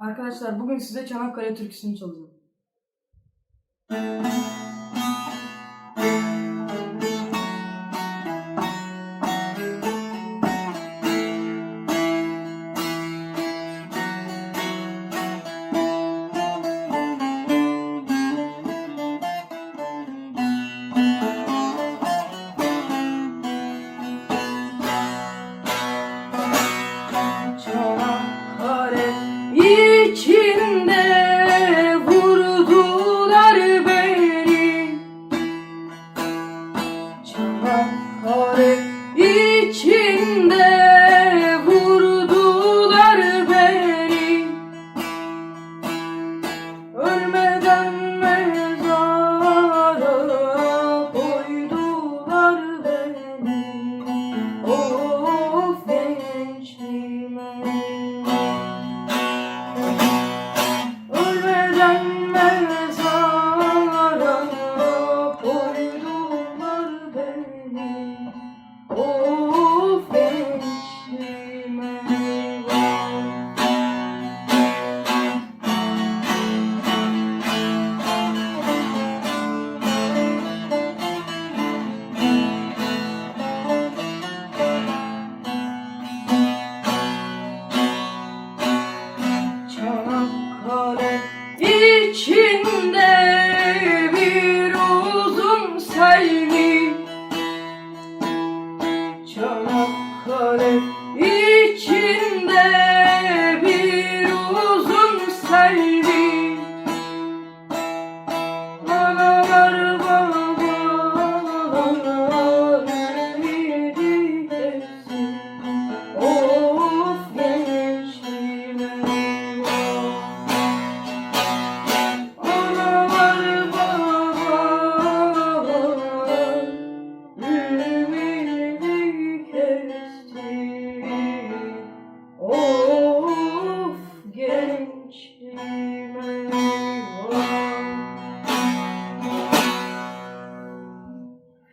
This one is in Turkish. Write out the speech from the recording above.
Arkadaşlar bugün size Çanakkale türküsünü çalacağım. Çanakkale içinde bir uzun selvi. Çanakkale